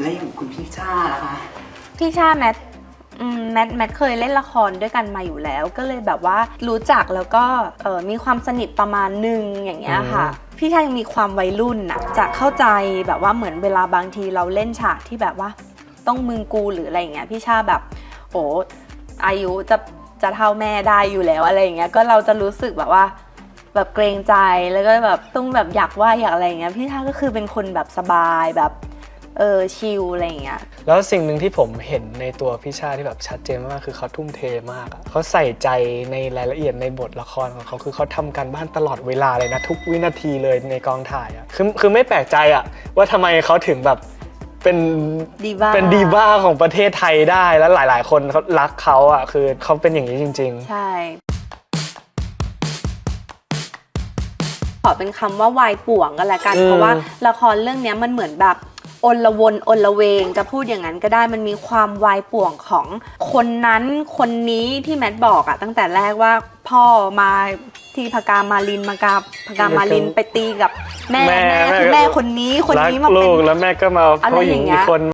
แล้วอย่างคุณพี่ชาล่ะคะ พี่ชาแมทอืมแมทแมทเคยเล่นละครด้วยกันมาอยู่แล้ว ก็เลยแบบว่ารู้จักแล้วก็เออมีความสนิทประมาณหนึ่งอย่างเงี้ยค่ะ พี่ชายังมีความวัยรุ่นน่ะจะเข้าใจแบบว่าเหมือนเวลาบางทีเราเล่นฉากที่แบบว่า ต้องมึงกูหรืออะไรอย่างเงี้ยพี่ชาแบบโอ้อายุจะจะเท่าแม่ได้อยู่แล้วอะไรอย่างเงี้ยก็เราจะรู้สึกแบบว่าแบบเกรงใจแล้วก็แบบต้องแบบอยากไหว่าอยากอะไรอย่างเงี้ยพี่ชาก็คือเป็นคนแบบสบายแบบ เออชิลอะไรอย่างเงี้ย แล้วสิ่งหนึ่งที่ผมเห็นในตัวพี่ชาที่แบบชัดเจนมากๆคือเขาทุ่มเทมากอะเขาใส่ใจในรายละเอียดในบทละครของเขาคือเขาทำการบ้านตลอดเวลาเลยนะ ทุกวินาทีเลยในกองถ่ายอะคือคือไม่แปลกใจอะว่าทำไมเขาถึงแบบเป็นดีบ้า เป็นดีบ้าของประเทศไทยได้แล้วหลาย ๆ คนเขารักเขาอะคือเขาเป็นอย่างนี้จริง ๆ ใช่ ขอเป็นคำว่า วายป่วงกันละกัน อืมเพราะว่าละครเรื่องเนี้ยมันเหมือนแบบ อนละวนอนละเวง จะพูดอย่างนั้นก็ได้มันมีความวายป่วงของคนนั้นคนนี้ที่แมทบอกอะตั้งแต่แรกว่าพ่อมาที่พกามาลินมากาพกามาลินไปตีกับแม่แม่แม่แม่คือแม่คนนี้คนรักนี้มาลูเป็นกแล้วแม่ก็มาอะไรผู้หญิองย่างเงี้อียกคน